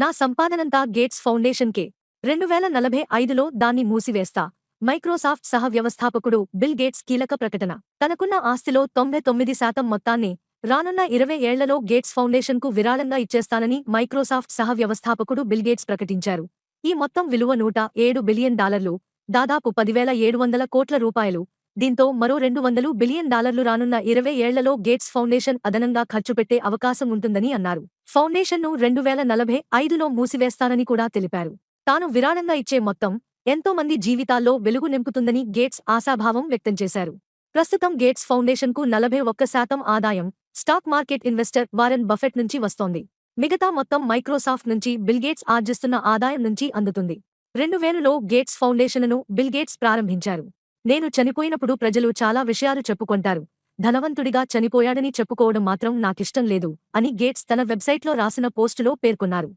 నా సంపాదనంతా గేట్స్ ఫౌండేషన్కే. రెండు వేల నలభై ఐదులో దాన్ని మూసివేస్తా. మైక్రోసాఫ్ట్ సహ వ్యవస్థాపకుడు బిల్ గేట్స్ కీలక ప్రకటన. తనకున్న ఆస్తిలో తొంభై తొమ్మిది శాతం మొత్తాన్ని రానున్న ఇరవై ఏళ్ళలో గేట్స్ ఫౌండేషన్కు విరాళంగా ఇచ్చేస్తానని మైక్రోసాఫ్ట్ సహ వ్యవస్థాపకుడు బిల్ గేట్స్ ప్రకటించారు. ఈ మొత్తం విలువ నూట ఏడు బిలియన్ డాలర్లు దాదాపు పదివేల ఏడు వందల కోట్ల రూపాయలు దీంతో మరో రెండు వందలు బిలియన్ డాలర్లు రానున్న ఇరవై ఏళ్ళలో గేట్స్ ఫౌండేషన్ అదనంగా ఖర్చు పెట్టే అవకాశం ఉంటుందని అన్నారు. ఫౌండేషన్ను రెండు వేల నలభై ఐదులో మూసివేస్తానని కూడా తెలిపారు. తాను విరాళంగా ఇచ్చే మొత్తం ఎంతో మంది జీవితాల్లో వెలుగు నింపుతుందని గేట్స్ ఆశాభావం వ్యక్తం చేశారు. ప్రస్తుతం గేట్స్ ఫౌండేషన్కు నలభై ఒక్క శాతం ఆదాయం stock market investor Warren Buffett నుంచి వస్తోంది. మిగతా మొత్తం మైక్రోసాఫ్ట్ నుంచి బిల్ గేట్స్ ఆర్జిస్తున్న ఆదాయం నుంచి అందుతుంది. రెండు వేలులో గేట్స్ ఫౌండేషన్ను బిల్ గేట్స్ ప్రారంభించారు. నేను చనిపోయినప్పుడు ప్రజలు చాలా విషయాలు చెప్పుకొంటారు. ధనవంతుడిగా చనిపోయాడని చెప్పుకోవడం మాత్రం నాకిష్టం లేదు అని గేట్స్ తన వెబ్సైట్లో రాసిన పోస్టులో పేర్కొన్నారు.